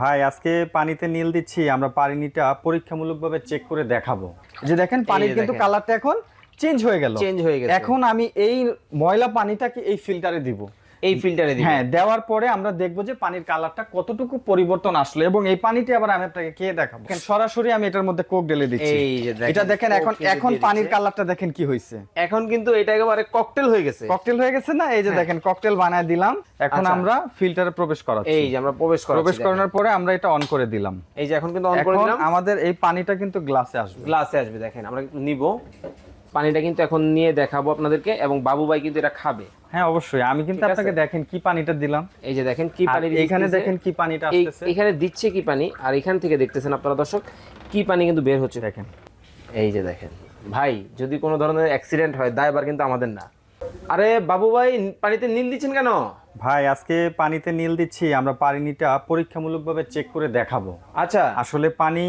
ভাই আজকে পানিতে নীল দিচ্ছি আমরা পানিটা পরীক্ষামূলকভাবে চেক করে দেখাবো। যে দেখেন পানির কিন্তু কালারটা এখন চেঞ্জ হয়ে গেল। চেঞ্জ হয়ে গেছে। এখন আমি এই ময়লা পানিটাকে এই ফিল্টারে দিব। এই ফিল্টারে দিবেন হ্যাঁ দেওয়ার পরে আমরা দেখব যে পানির কালারটা কতটুকু পরিবর্তন আসলো এবং এই পানিটি আবার আমি আপনাকে কে দেখাবো? সরাসরি আমি এটার মধ্যে কোক ঢেলে দিচ্ছি। এই যে দেখেন, এটা দেখেন এখন এখন পানির কালারটা দেখেন কি হয়েছে। এখন কিন্তু এটা একেবারে ককটেল হয়ে গেছে। ককটেল হয়ে গেছে না? এই যে দেখেন ককটেল বানায় দিলাম। এখন আচ্ছা। আমরা ফিল্টারে প্রবেশ করাচ্ছি। এই যে আমরা প্রবেশ করাচ্ছি প্রবেশ। করানোর পরে আমরা এটা অন করে দিলাম। এই যে এখন কিন্তু অন করে দিলাম। আমাদের এই পানিটা কিন্তু গ্লাসে আসবে। গ্লাসে আসবে দেখেন আমরা নিব। পানিটা কিন্তু এখন নিয়ে দেখাবো আপনাদেরকে এবং বাবু ভাই কিন্তু এটা খাবে। হ্যাঁ অবশ্যই। আমি কিন্তু আপনাকে দেখেন কি পানিটা দিলাম। এই যে দেখেন কি পানি এখানে দেখেন কি পানিটা আসতেছে। এখানে দিচ্ছে কি পানি আর এখান থেকে দেখতেছেন আপনারা দর্শক কি পানি কিন্তু বের হচ্ছে। দেখেন। এই যে দেখেন। ভাই যদি কোনো ধরনের অ্যাক্সিডেন্ট হয় দায়বার কিন্তু আমাদের না। আরে বাবু ভাই পানিতে নীল দিচ্ছেন কেন? ভাই আজকে পানিতে নীল দিচ্ছি আমরা পানিটা পরীক্ষামূলকভাবে চেক করে দেখাবো। আচ্ছা। আসলে পানি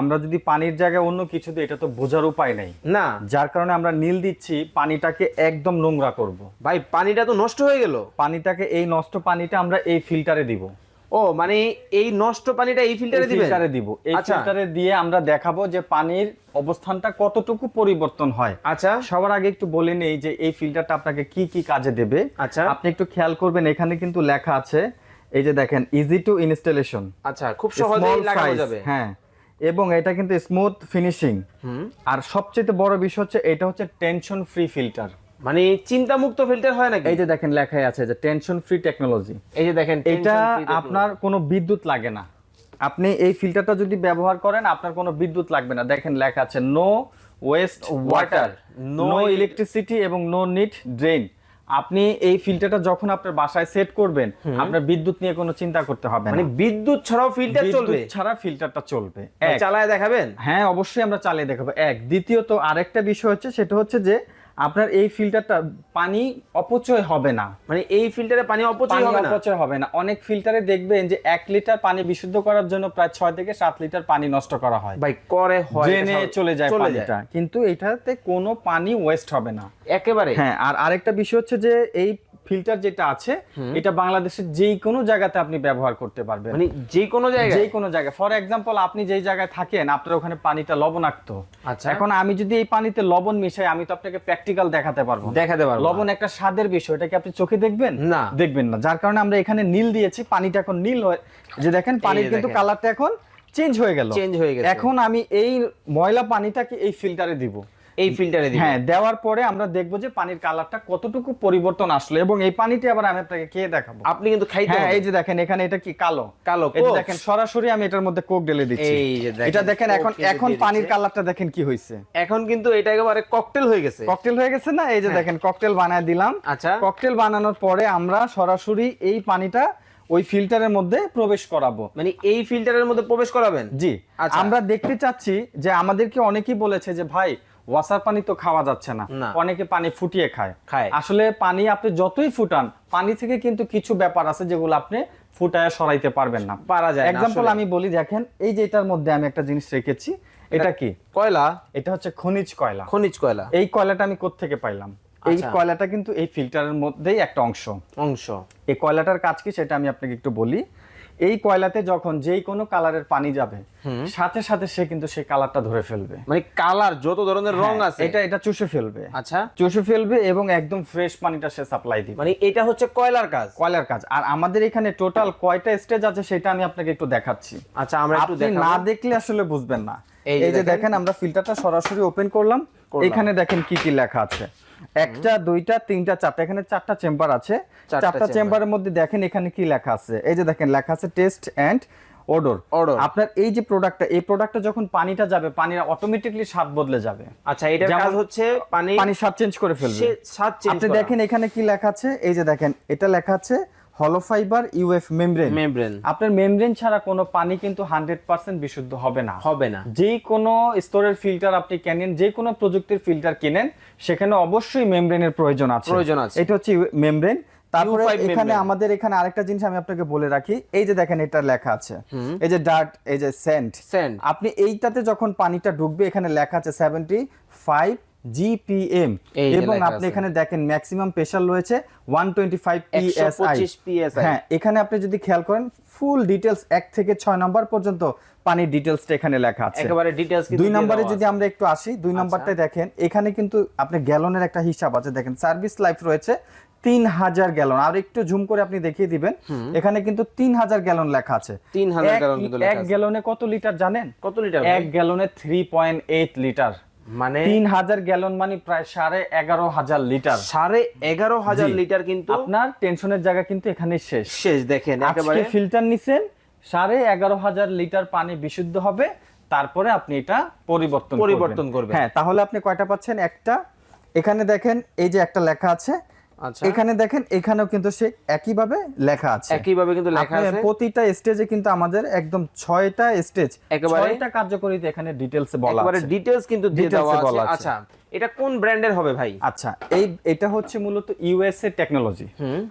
আমরা যদি পানির জায়গায় অন্য কিছু দিই এটা তো বোঝার উপায় নেই। না। যার কারণে আমরা নীল দিচ্ছি পানিটাকে একদম নোংরা করব। ভাই পানিটা তো নষ্ট হয়ে গেল। পানিটাকে এই নষ্ট পানিটা আমরা এই ফিল্টারে দিব। ও মানে এই নষ্ট পানিটা এই ফিল্টারে দিবেন? ফিল্টারে দিব। এই আচ্ছা। ফিল্টারে দিয়ে আমরা দেখাবো যে পানির অবস্থানটা কতটুকু পরিবর্তন হয়। আচ্ছা। সবার আগে একটু বলে নেই যে এই ফিল্টারটা আপনাকে কি কি কাজে দেবে। আচ্ছা। আপনি একটু খেয়াল করবেন এখানে কিন্তু লেখা আছে এই যে দেখেন ইজি টু ইনস্টলেশন আচ্ছা খুব সহজেই লাগানো যাবে। হ্যাঁ। এবং এটা কিন্তু স্মুথ ফিনিশিং আর সবচেয়ে বড় বিষয় হচ্ছে এটা হচ্ছে টেনশন ফ্রি ফিল্টার মানে চিন্তা মুক্ত ফিল্টার হয় নাকি? এই যে দেখেন লেখাই আছে যে টেনশন ফ্রি টেকনোলজি এই যে দেখেন এটা। আপনার কোনো বিদ্যুৎ লাগে না। আপনি এই ফিল্টারটা যদি ব্যবহার করেন আপনার কোনো বিদ্যুৎ লাগবে না। দেখেন লেখা আছে no waste water no electricity এবং নো নিট ড্রেন আপনি এই ফিল্টারটা যখন আপনার বাসায় সেট করবেন আপনার বিদ্যুৎ নিয়ে কোনো চিন্তা করতে হবে মানে বিদ্যুৎ ছাড়াও ফিল্টার চলবে? ছাড়া ফিল্টারটা চলবে। চালায় দেখাবেন? হ্যাঁ অবশ্যই আমরা চালিয়ে দেখাবো। এক। দ্বিতীয়ত আরেকটা বিষয় হচ্ছে সেটা হচ্ছে যে আপনার এই ফিল্টারটা পানি অপচয় হবে না। মানে এই ফিল্টারে পানি অপচয় হবে না। অপচয় হবে না। অনেক ফিল্টারে দেখবেন যে এক লিটার পানি বিশুদ্ধ করার জন্য প্রায় ছয় থেকে সাত লিটার পানি নষ্ট করা হয়। ভাই করে হয় জেনে চলে যায় পানিটা। কিন্তু এটাতে কোনো পানি ওয়েস্ট হবে না। একেবারে। হ্যাঁ আর আরেকটা বিষয় হচ্ছে যে এই ফিল্টার যেটা আছে এটা বাংলাদেশের যেই কোনো জায়গাতে আপনি ব্যবহার করতে পারবেন। মানে যে কোনো জায়গায়? যে কোনো জায়গায়। ফর এক্সাম্পল আপনি যেই জায়গায় থাকেন আপনার ওখানে পানিটা লবণাক্ত। আচ্ছা। এখন আমি যদি এই পানিতে লবণ মিশাই আমি তো আপনাকে প্র্যাকটিক্যাল দেখাতে পারব দেখাতে পারব লবণ একটা স্বাদের বিষয় এটা কি আপনি চোখে দেখবেন? না। দেখবেন না। যার কারণে আমরা এখানে নীল দিয়েছি পানিটা এখন নীল হয় যে দেখেন পানির কিন্তু কালারটা এখন চেঞ্জ হয়ে গেল। চেঞ্জ হয়ে গেল এখন আমি এই ময়লা পানিটাকে এই ফিল্টারে দিব। এই ফিল্টারে দিবেন হ্যাঁ দেওয়ার পরে আমরা দেখব যে পানির কালারটা কতটুকু পরিবর্তন আসলো এবং এই পানিটি আবার আমি আপনাকে কে দেখাবো। আপনি কিন্তু খাইতে হ্যাঁ এই যে দেখেন এখানে এটা কি? কালো। কালো এই দেখেন সরাসরি আমি এটার মধ্যে কোক ঢেলে দিচ্ছি। এই যে দেখেন, এটা দেখেন এখন এখন পানির কালারটা দেখেন কি হয়েছে এখন কিন্তু এটা একেবারে ককটেল হয়ে গেছে। ককটেল হয়ে গেছে না? এই যে হ্যাঁ। দেখেন ককটেল বানায় দিলাম। আচ্ছা। ককটেল বানানোর পরে আমরা সরাসরি এই পানিটা ওই ফিল্টারের মধ্যে প্রবেশ করাবো। মানে এই ফিল্টারের মধ্যে প্রবেশ করাবেন? জি। আচ্ছা। আমরা দেখতে চাচ্ছি যে আমাদেরকে অনেকেই বলেছে যে ভাই ওয়াসার পানি তো খাওয়া যাচ্ছে না। অনেকে পানি ফুটিয়ে খায়। খায়। আসলে পানি আপনি যতই ফুটান পানি থেকে কিন্তু কিছু ব্যাপার আছে যেগুলো আপনি ফুটায় সরাইতে পারবেন না। পারা যায় এক্সাম্পল আমি বলি দেখেন এই যে এটার মধ্যে আমি একটা জিনিস রেখেছি এটা কি? কয়লা? এটা হচ্ছে খনিজ কয়লা। খনিজ কয়লা। এই কয়লাটা আমি কোত্থেকে পাইলাম? এই আচ্ছা। কয়লাটা কিন্তু এই ফিল্টারের মধ্যেই একটা অংশ। অংশ। এই কয়লাটার কাজ কি সেটা আমি আপনাকে একটু বলি। এই কয়লাতে যখন যেই কোনো কালারের পানি যাবে সাথে সাথে সে কিন্তু সেই কালারটা ধরে ফেলবে। মানে কালার যত ধরনের রং হ্যাঁ, আছে। এটা এটা চুষে ফেলবে। আচ্ছা। চুষে ফেলবে এবং একদম ফ্রেশ পানিটা সে সাপ্লাই দিবে। মানে এটা হচ্ছে কয়লার কাজ? কয়লার কাজ। আর আমাদের এখানে টোটাল কয়টা স্টেজ আছে সেটা আমি আপনাকে একটু দেখাচ্ছি। আচ্ছা আমরা একটু আপনি না দেখলে আসলে বুঝবেন না। এই যে দেখেন। আমরা ফিল্টারটা সরাসরি ওপেন করলাম। এখানে দেখেন কি কি লেখা আছে। একটা দুইটা তিনটা চারটা। এখানে চারটা চেম্বার আছে। চারটা চেম্বারের মধ্যে দেখেন এখানে কি লেখা আছে। এই যে দেখেন লেখা আছে টেস্ট এন্ড ওডর Odor। আপনার এই যে প্রোডাক্টটা এই প্রোডাক্টটা যখন পানিটা যাবে পানির অটোমেটিকলি স্বাদ বদলে যাবে। আচ্ছা এটার কাজ হচ্ছে পানি পানি স্বাদ চেঞ্জ করে ফেলবে। স্বাদ চেঞ্জ আপনি দেখেন এখানে কি লেখা আছে? এই যে দেখেন এটা লেখা আছে হলো ফাইবার ইউএফ মেমব্রেন মেমব্রেন আপনার মেমব্রেন ছাড়া কোনো পানি কিন্তু হান্ড্রেড পার্সেন্ট বিশুদ্ধ হবে না। হবে না। যে কোনো স্টোরের ফিল্টার আপনি কেনেন যে কোনো প্রযুক্তির ফিল্টার কিনেন সেখানে অবশ্যই মেমব্রেনের প্রয়োজন আছে। প্রয়োজন আছে। এটা হচ্ছে মেমব্রেন তারপরে U5 এখানে আমাদের এখানে আরেকটা জিনিস আমি আপনাকে বলে রাখি এই যে দেখেন এটা লেখা আছে। এই যে ডার্ট এই যে সেন্ট সেন্ট আপনি এইটাতে যখন পানিটা ঢুকবে এখানে লেখা আছে সেভেন্টি ফাইভ জিপিএম। এবং আপনি এখানে দেখেন ম্যাক্সিমাম প্রেসার রয়েছে ওয়ান টোয়েন্টি ফাইভ 125 PSI হ্যাঁ এখানে আপনি যদি খেয়াল করেন ফুল ডিটেলস এক থেকে ছয় নম্বর পর্যন্ত পানির ডিটেলসটা এখানে লেখা আছে। একেবারে ডিটেইলস কিন্তু দুই নম্বরে যদি আমরা একটু আসি দুই নম্বরটায় দেখেন এখানে কিন্তু আপনি গ্যালনের একটা হিসাব আছে। দেখেন সার্ভিস লাইফ রয়েছে তিন হাজার গ্যালন আর একটু জুম করে আপনি দেখিয়ে দিবেন এখানে কিন্তু তিন হাজার গ্যালন লেখা আছে। 3000 এক- গ্যালন কিন্তু লেখা এক গ্যালনে কত লিটার জানেন? কত লিটার এক গ্যালনে থ্রি পয়েন্ট এইট লিটার মানে তিন হাজার গ্যালন মানে প্রায় সাড়ে এগারো হাজার লিটার। সাড়ে এগারো হাজার লিটার কিন্তু আপনার টেনশনের জায়গা কিন্তু এখানে শেষ। শেষ দেখেন একেবারে ফিল্টার নিছেন সাড়ে এগারো হাজার লিটার পানি বিশুদ্ধ হবে তারপরে আপনি এটা পরিবর্তন পরিবর্তন করবেন। হ্যাঁ তাহলে আপনি কয়টা পাচ্ছেন? একটা। এখানে দেখেন এই যে একটা লেখা আছে এখানে দেখেন এখানেও কিন্তু সে একইভাবে লেখা আছে। একইভাবে কিন্তু লেখা আছে। প্রতিটা স্টেজে কিন্তু আমাদের একদম ছয়টা স্টেজ একেবারে- ছয়টা কার্যকরিতা এখানে ডিটেইলসে বলা একেবারে আছে। ডিটেইলস কিন্তু দিয়ে দেওয়া আছে। আচ্ছা। এটা কোন ব্র্যান্ডের হবে ভাই? আচ্ছা এই এটা হচ্ছে মূলত ইউএসএ টেকনোলজি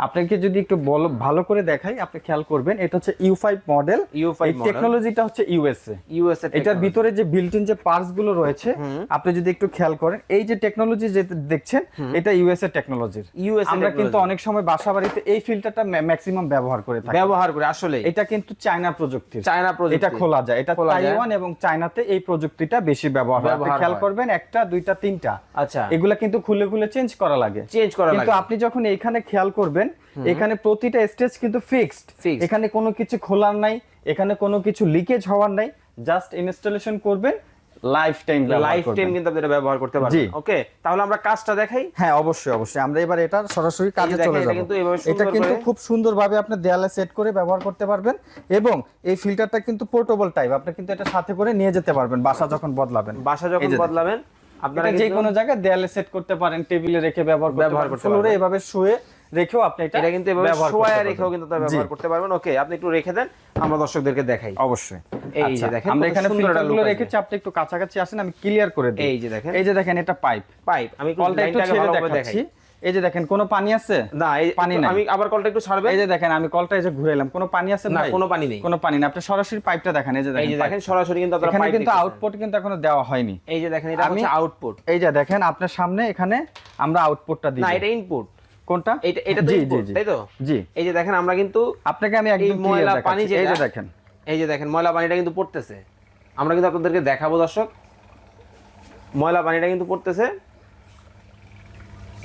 আপনাকে যদি একটু বলো ভালো করে দেখাই আপনি খেয়াল করবেন এটা হচ্ছে ইউ ফাইভ মডেল U5 এই model। টেকনোলজিটা হচ্ছে ইউএসএ ইউএসএ এটার ভিতরে যে বিল্ট ইন যে পার্টসগুলো রয়েছে আপনি যদি একটু খেয়াল করেন এই যে টেকনোলজি যে দেখছেন এটা ইউএসএ টেকনোলজির USA আমরা কিন্তু অনেক সময় বাসা বাড়িতে এই ফিল্টারটা ম্যাক্সিমাম ব্যবহার করে থাকি। ব্যবহার করে আসলে এটা কিন্তু চায়না প্রযুক্তি চায়না প্রযুক্তি। এটা খোলা যায়। এটা তাইওয়ান এবং চায়নাতে এই প্রযুক্তিটা বেশি ব্যবহার হয়। খেয়াল করবেন একটা দুইটা তিনটা। আচ্ছা এগুলা কিন্তু খুলে খুলে চেঞ্জ করা লাগে। চেঞ্জ করা কিন্তু আপনি যখন এখানে খেয়াল করবেন এখানে প্রতিটা স্টেজ কিন্তু ফিক্সড এখানে কোনো কিছু খোলার নাই এখানে কোনো কিছু লিকেজ হওয়ার নাই জাস্ট ইনস্টলেশন করবেন লাইফ টাইম লাইফ টাইম কিন্তু আপনি এটা ব্যবহার করতে পারবেন। ওকে তাহলে আমরা কাজটা দেখাই। হ্যাঁ অবশ্যই অবশ্যই। আমরা এবার এটা সরাসরি কাজে চলে এটা যাব। এটা সুন্দর কিন্তু খুব সুন্দরভাবে আপনি দেয়ালে সেট করে ব্যবহার করতে পারবেন এবং এই ফিল্টারটা কিন্তু পোর্টেবল টাইপ আপনি কিন্তু এটা সাথে করে নিয়ে যেতে পারবেন বাসা যখন বদলাবেন। বাসা যখন বদলাবেন আপনারা যে কোনো জায়গায় দেয়ালে সেট করতে পারেন টেবিলে রেখে ব্যবহার করতে ব্যবহার পারেন করতে এভাবে শুয়ে রেখেও আপনি এটা এটা কিন্তু এভাবে শোয়া রেখেও কিন্তু তা ব্যবহার করতে পারবেন। ওকে আপনি একটু রেখে দেন আমরা দর্শকদেরকে দেখাই। অবশ্যই। এই যে আচ্ছা, দেখেন আমরা এখানে ফিল্টারগুলো রেখেছি আপনি একটু কাছাকাছি আসেন আমি ক্লিয়ার করে দিই। এই যে দেখেন। এই যে দেখেন এটা পাইপ পাইপ আমি একটু লাইনটাকে ভালোভাবে দেখাই। এই যে দেখেন কোনো পানি আছে? না এই পানি নাই। আমি আবার কলটা একটু ছাড়বেন? এই যে দেখেন আমি কলটা এই যে ঘুরে এলাম কোনো পানি আছে না কোনো পানি নেই। কোনো পানি না আপনি সরাসরি পাইপটা দেখেন এই যে দেখেন এই যে দেখেন সরাসরি কিন্তু আপনারা এখানে পাইপ কিন্তু আউটপুট কিন্তু এখনও দেওয়া হয়নি। এই যে দেখেন এটা হচ্ছে আউটপুট এই যে দেখেন আপনার সামনে এখানে আমরা আউটপুটটা দিই না এটা ইনপুট কোনটা? এটা এটা তো ইনপুট তাই তো? জি। এই যে দেখেন আমরা কিন্তু আপনাকে আমি একদম ময়লা পানি পানি এই যে দেখেন। এই যে দেখেন ময়লা পানিটা কিন্তু পড়তেছে। আমরা কিন্তু আপনাদেরকে দেখাবো দর্শক। ময়লা পানিটা কিন্তু পড়তেছে।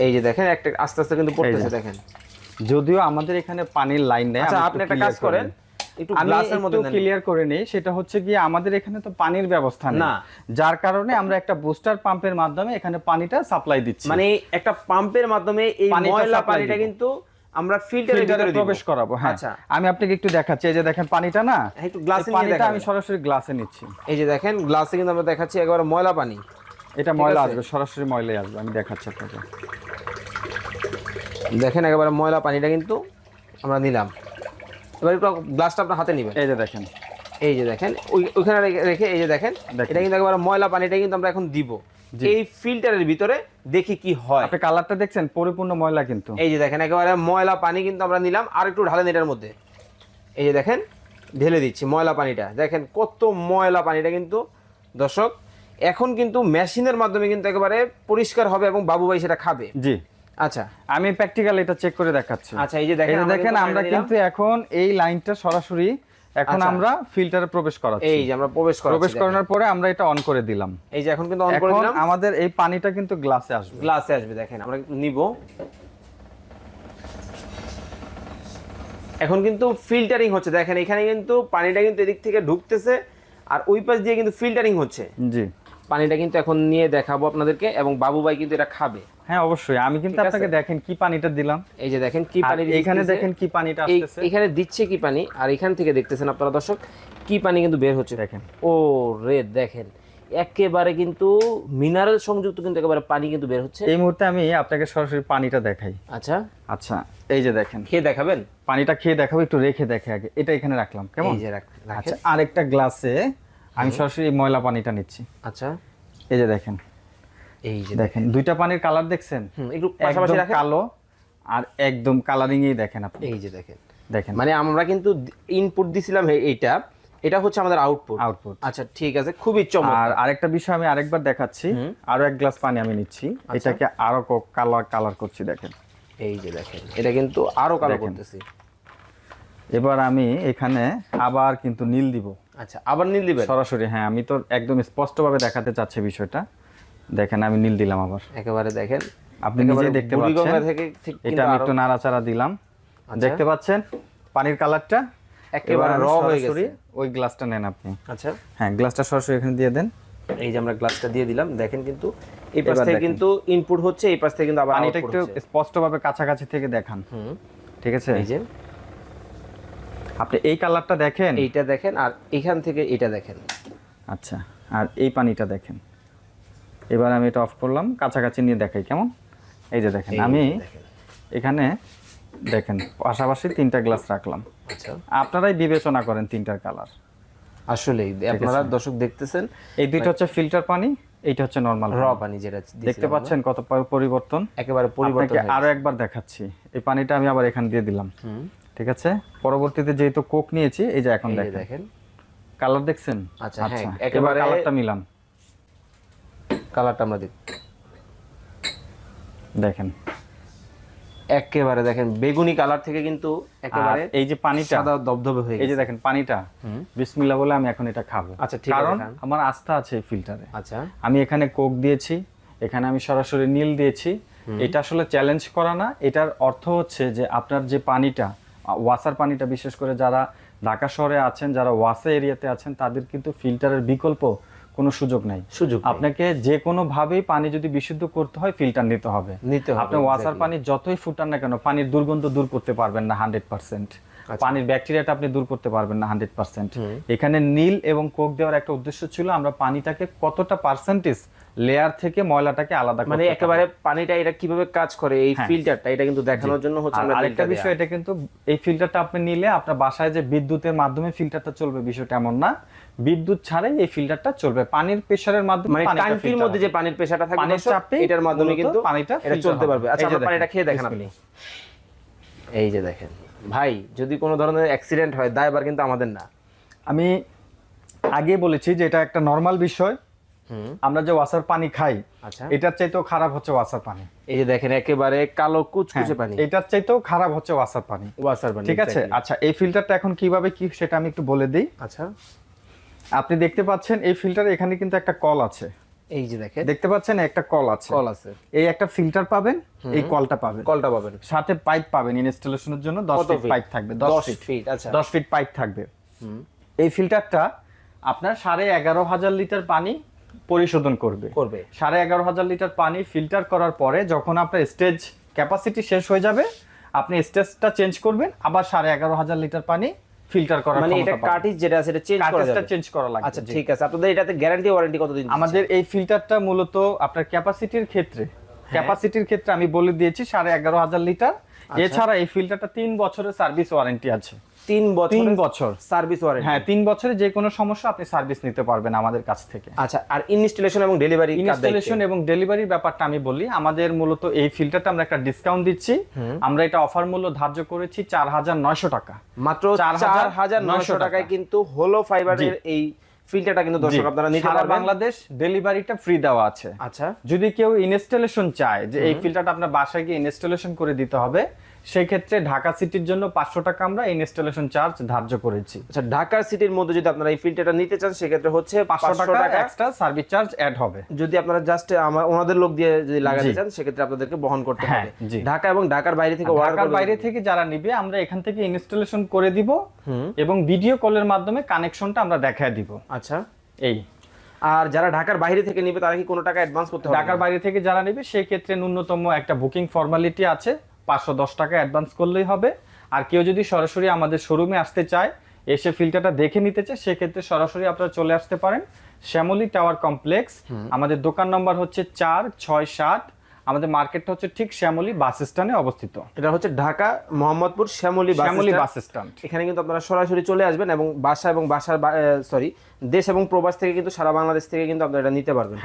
এই যে দেখেন একটা আস্তে আস্তে কিন্তু পড়তেছে দেখেন। যদিও আমাদের এখানে পানির লাইন নেই আচ্ছা আপনি একটা কাজ করেন। আমি একটু ক্লিয়ার করে নিই সেটা হচ্ছে কি আমাদের এখানে তো পানির ব্যবস্থা না। যার কারণে আমরা একটা বুস্টার পাম্পের মাধ্যমে এখানে পানিটা সাপ্লাই দিচ্ছি। মানে একটা পাম্পের মাধ্যমে এই ময়লা পানিটা কিন্তু আমরা ফিল্টারের ভিতরে প্রবেশ করাবো হ্যাঁ। আচ্ছা। আমি আপনাকে একটু দেখাচ্ছি এই যে দেখেন পানিটা না হ্যাঁ, একটু গ্লাসে পানিটা আমি সরাসরি গ্লাসে নিচ্ছি। এই যে দেখেন গ্লাসে কিন্তু আমরা দেখাচ্ছি একেবারে ময়লা পানি। এটা ময়লা আসবে সরাসরি ময়লাই আসবে আমি দেখাচ্ছি আপনাকে। দেখেন একেবারে ময়লা পানিটা কিন্তু আমরা নিলাম। এবার একটু গ্লাসটা আপনার হাতে নেবেন। এই যে দেখেন। এই যে দেখেন ওই- ওইখানে রেখে- এই যে দেখেন। এটা কিন্তু একেবারে ময়লা পানিটা কিন্তু আমরা এখন দিব। এই ফিল্টারের ভিতরে দেখি কি হয়। আপনি কালারটা দেখছেন পরিপূর্ণ ময়লা কিন্তু। এই যে দেখেন একেবারে ময়লা পানি কিন্তু আমরা নিলাম। আর একটু ঢালেন এটার মধ্যে। এই যে দেখেন ঢেলে দিচ্ছি ময়লা পানিটা। দেখেন কত ময়লা পানিটা কিন্তু দর্শক এখন কিন্তু মেশিনের মাধ্যমে কিন্তু একেবারে পরিষ্কার হবে এবং বাবু ভাই সেটা খাবে। জি। আচ্ছা। আমি প্র্যাকটিক্যাল এটা চেক করে দেখাচ্ছি। আচ্ছা এই যে দেখেন দেখেন আমরা কিন্তু এখন এই লাইনটা সরাসরি এখন আচ্ছা। আমরা ফিল্টারে প্রবেশ করাচ্ছি। এই যে আমরা প্রবেশ করাচ্ছি প্রবেশ করানোর পরে আমরা এটা অন করে দিলাম। এই যে এখন কিন্তু অন করে দিলাম। আমাদের এই পানিটা কিন্তু গ্লাসে আসবে। গ্লাসে আসবে দেখেন আমরা নিব। এখন কিন্তু ফিল্টারিং হচ্ছে দেখেন এখানে কিন্তু পানিটা কিন্তু এদিক থেকে ঢুকতেছে আর ওই পাশ দিয়ে কিন্তু ফিল্টারিং হচ্ছে। জি। পানিটা কিন্তু এখন নিয়ে দেখাবো আপনাদেরকে এবং বাবু ভাই কিন্তু এটা খাবে। হ্যাঁ অবশ্যই। আমি কিন্তু আপনাকে দেখেন কি পানিটা দিলাম। এই যে দেখেন কি পানি এখানে দেখেন কি পানিটা এই আসতেছে। এখানে দিচ্ছে কি পানি? আর এখান থেকে দেখতেছেন আপনারা দর্শক কি পানি কিন্তু বের হচ্ছে। দেখেন। ও রে দেখেন। একেবারে কিন্তু মিনারেল সংযুক্ত কিন্তু একেবারে পানি কিন্তু বের হচ্ছে। এই মুহূর্তে আমি আপনাকে সরাসরি পানিটা দেখাই। আচ্ছা। আচ্ছা এই যে দেখেন। খেয়ে দেখাবেন? পানিটা খেয়ে দেখাবো একটু রেখে দেখে আগে। এটা এখানে রাখলাম। কেমন? এই যে রাখ- আচ্ছা আরেকটা গ্লাসে আমি সরাসরি এই ময়লা পানিটা নিচ্ছি। আচ্ছা। এই যে দেখেন। এই যে দেখেন দুইটা পানির কালার দেখছেন? একটু পাশাপাশি রাখেন। কালো আর একদম কালারিং এই দেখেন আপনি। এই যে দেখেন। দেখেন। মানে আমরা কিন্তু ইনপুট দিছিলাম এইটা। এটা হচ্ছে আমাদের আউটপুট আউটপুট আচ্ছা ঠিক আছে খুবই চমৎকার। আর আরেকটা বিষয় আমি আরেকবার দেখাচ্ছি। আরও এক গ্লাস পানি আমি নিচ্ছি। আচ্ছা। এটাকে আরও কালার কালার করছি দেখেন। এই যে দেখেন এটা কিন্তু আরও কালো করতেছি। এবার আমি এখানে আবার কিন্তু নীল দিব। আচ্ছা আবার নীল দিবেন? সরাসরি হ্যাঁ আমি তো একদম স্পষ্টভাবে দেখাতে চাচ্ছি বিষয়টা। দেখেন আমি নীল দিলাম আবার। একেবারে দেখেন। আপনি নিজে দেখতে পাচ্ছেন। থেকে এটা আমি একটু নাড়াচাড়া দিলাম। আচ্ছা। দেখতে পাচ্ছেন? পানির কালারটা? একেবারে র হয়ে গেছে। ওই গ্লাসটা নেন আপনি। আচ্ছা। হ্যাঁ গ্লাসটা সরাসরি এখানে দিয়ে দেন। এই যে আমরা গ্লাসটা দিয়ে দিলাম দেখেন কিন্তু এই পাশ থেকে কিন্তু ইনপুট হচ্ছে এই পাশ থেকে কিন্তু আবার পানিটা আউটপুট একটু হচ্ছে। স্পষ্টভাবে কাছাকাছি থেকে দেখান। হুম। ঠিক আছে? এই যে। আপনি এই কালারটা দেখেন? এইটা দেখেন আর এখান থেকে এটা দেখেন। আচ্ছা আর এই পানিটা দেখেন। এবার আমি এটা অফ করলাম কাছাকাছি নিয়ে দেখাই কেমন? এই যে দেখেন আমি এখানে দেখেন পাশাপাশি তিনটা গ্লাস রাখলাম। আচ্ছা। আপনারাই বিবেচনা করেন তিনটার কালার আসলেই আপনারা দর্শক দেখতেছেন এই দুইটা হচ্ছে ফিল্টার পানি এইটা হচ্ছে নর্মাল র পানি। যেটা দেখতে পাচ্ছেন কত পরিবর্তন? একেবারে পরিবর্তন আরও একবার দেখাচ্ছি। এই পানিটা আমি আবার এখানে দিয়ে দিলাম। ঠিক আছে? পরবর্তীতে যেহেতু কোক নিয়েছি এই যে এখন দেখেন। কালার দেখছেন? আচ্ছা, হ্যাঁ, এবার একেবারে- কালারটা মিলান কালারটা আমরা দেখি দেখেন। একেবারে দেখেন বেগুনি কালার থেকে কিন্তু একেবারে এই যে পানিটা সাদা দবদবে হয়ে এই যে দেখেন পানিটা। বিসমিল্লাহ বলে আমি এখন এটা খাব। আচ্ছা, ঠিক আছে, কারণ আমার আস্থা আছে ফিল্টারে আচ্ছা। আমি এখানে কোক দিয়েছি এখানে আমি সরাসরি নীল দিয়েছি। এটা আসলে চ্যালেঞ্জ করা না এটার অর্থ হচ্ছে যে আপনার যে পানিটা ওয়াসার পানিটা বিশেষ করে যারা ঢাকা শহরে আছেন যারা ওয়াসা এরিয়াতে আছেন তাদের কিন্তু ফিল্টারের বিকল্প কোনো সুযোগ নাই। সুযোগ আপনাকে যে কোনো ভাবেই পানি যদি বিশুদ্ধ করতে হয় ফিল্টার নিতে হবে। নিতে হবে আপনি ওয়াসার পানি যতই ফুটান না কেন পানির দুর্গন্ধ দূর করতে পারবেন না হান্ড্রেড পার্সেন্ট। আচ্ছা। পানির ব্যাকটেরিয়াটা আপনি দূর করতে পারবেন না হান্ড্রেড পার্সেন্ট। এখানে নীল এবং কোক দেওয়ার একটা উদ্দেশ্য ছিল আমরা পানিটাকে কতটা পার্সেন্টেজ লেয়ার থেকে ময়লাটাকে আলাদা মানে একেবারে পানিটা এটা কীভাবে কাজ করে? এই হ্যাঁ। ফিল্টারটা এটা কিন্তু দেখানোর জন্য হচ্ছে আমরা আরেকটা বিষয় এটা কিন্তু এই ফিল্টারটা আপনি নিলে আপনার বাসায় যে বিদ্যুতের মাধ্যমে ফিল্টারটা চলবে বিষয়টা এমন না। বিদ্যুৎ ছাড়াই এই ফিল্টারটা চলবে। পানির প্রেসারের মাধ্যমে মানে filter মধ্যে যে পানির প্রেসারটা থাকে পানির চাপে এটার মাধ্যমে কিন্তু পানিটা এটা চলতে পারবে। আচ্ছা আমরা পানিটা খেয়ে দেখেন আপনি। এই যে দেখেন। ভাই যদি কোনো ধরনের অ্যাক্সিডেন্ট হয় দায়বার কিন্তু আমাদের না। আমি আগে বলেছি যে এটা একটা নর্মাল বিষয়। আমরা যে ওয়াসার পানি খাই আচ্ছা। এটার চাইতেও খারাপ হচ্ছে ওয়াসার পানি। এই যে দেখেন একেবারে কালো কুচকুচে পানি। এটার চাইতেও খারাপ হচ্ছে ওয়াসার পানি। ওয়াসার পানি ঠিক আছে? আচ্ছা এই ফিল্টারটা এখন কীভাবে কি সেটা আমি একটু বলে দিই। আচ্ছা। আপনি দেখতে পাচ্ছেন এই ফিল্টারে এখানে কিন্তু একটা কল আছে। এই যে দেখেন। দেখতে পাচ্ছেন একটা কল আছে। কল আছে। এই একটা ফিল্টার পাবেন এই কলটা পাবেন। কলটা পাবেন। সাথে পাইপ পাবেন ইনস্টলেশনের জন্য 10 ফিট পাইপ থাকবে 10 10 ফিট ফিট আচ্ছা। 10 ফিট পাইপ থাকবে। এই ফিল্টারটা আপনার সাড়ে এগারো হাজার লিটার পানি পরিশোধন করবে। করবে। সাড়ে এগারো হাজার লিটার পানি ফিল্টার করার পরে যখন আপনার স্টেজ ক্যাপাসিটি শেষ হয়ে যাবে আপনি স্টেজটা চেঞ্জ করবেন আবার সাড়ে এগারো হাজার লিটার পানি ফিল্টার করার মানে এটা যেটা আছে এটা চেঞ্জ করা যাবে। চেঞ্জ করা লাগবে আচ্ছা ঠিক আছে। আপনাদের এটাতে গ্যারান্টি ওয়ারেন্টি কতদিন? আমাদের এই ফিল্টারটা মূলত আপনার ক্যাপাসিটির ক্ষেত্রে। ক্যাপাসিটির ক্ষেত্রে আমি বলে দিয়েছি সাড়ে এগারো হাজার লিটার। আচ্ছা। এছাড়া এই ফিল্টারটা তিন বছরের সার্ভিস ওয়ারেন্টি আছে। তিন বছর তিন বছর। Service warranty. হ্যাঁ তিন বছরে যে কোনো সমস্যা আপনি সার্ভিস নিতে পারবেন আমাদের কাছ থেকে। আচ্ছা আর ইনস্টলেশন এবং ডেলিভারি ইনস্টলেশন এবং ডেলিভারির ব্যাপারটা আমি বলি আমাদের মূলত এই ফিল্টারটা আমরা একটা ডিসকাউন্ট দিচ্ছি। আমরা এটা অফার মূল্য ধার্য করেছি চার হাজার নয়শো টাকা। মাত্র চার হাজার নয়শো নয়শো টাকায় কিন্তু হোলো ফাইবারের এই ফিল্টারটা কিন্তু দর্শক আপনারা নিতে পারবেন। বাংলাদেশ ডেলিভারিটা ফ্রি দেওয়া আছে। আচ্ছা। যদি কেউ ইনস্টলেশন চায় যে এই ফিল্টারটা আপনার বাসায় গিয়ে ইনস্টলেশন করে দিতে হবে সেই ক্ষেত্রে ঢাকা সিটির জন্য পাঁচশো টাকা আমরা ইনস্টলেশন চার্জ ধার্য করেছি। আচ্ছা ঢাকার সিটির মধ্যে যদি আপনারা এই ফিল্টারটা নিতে চান সেক্ষেত্রে হচ্ছে পাঁচশো টাকা এক্সট্রা সার্ভিস চার্জ অ্যাড হবে। যদি আপনারা জাস্ট আমার ওনাদের লোক দিয়ে যদি লাগাতে চান সেক্ষেত্রে আপনাদেরকে বহন করতে হ্যাঁ, হবে। ঢাকা এবং ঢাকার বাইরে থেকে ঢাকার বাইরে থেকে যারা নিবে আমরা এখান থেকে ইনস্টলেশন করে দিব এবং ভিডিও কলের মাধ্যমে কানেকশনটা আমরা দেখায় দিব। আচ্ছা। এই। আর যারা ঢাকার বাইরে থেকে নিবে তারা কি কোনো টাকা অ্যাডভান্স করতে হবে ঢাকার বাইরে থেকে যারা নেবে সেই ক্ষেত্রে ন্যূনতম একটা বুকিং ফর্মালিটি আছে। পাঁচশো দশ টাকা অ্যাডভান্স করলেই হবে। আর কেউ যদি সরাসরি আমাদের শোরুমে আসতে চায় এসে ফিল্টারটা দেখে নিতে চায় সেক্ষেত্রে সরাসরি আপনারা চলে আসতে পারেন। শ্যামলী টাওয়ার কমপ্লেক্স আমাদের দোকান নম্বর হচ্ছে চার ছয় সাত। আমাদের মার্কেটটা হচ্ছে ঠিক শ্যামলী বাস স্ট্যান্ডে অবস্থিত। এটা হচ্ছে ঢাকা মোহাম্মদপুর শ্যামলী শ্যামলী বাস স্ট্যান্ড এখানে কিন্তু আপনারা সরাসরি চলে আসবেন এবং বাসা এবং বাসার সরি দেশ এবং প্রবাস থেকে কিন্তু সারা বাংলাদেশ থেকে কিন্তু আপনারা এটা নিতে পারবেন।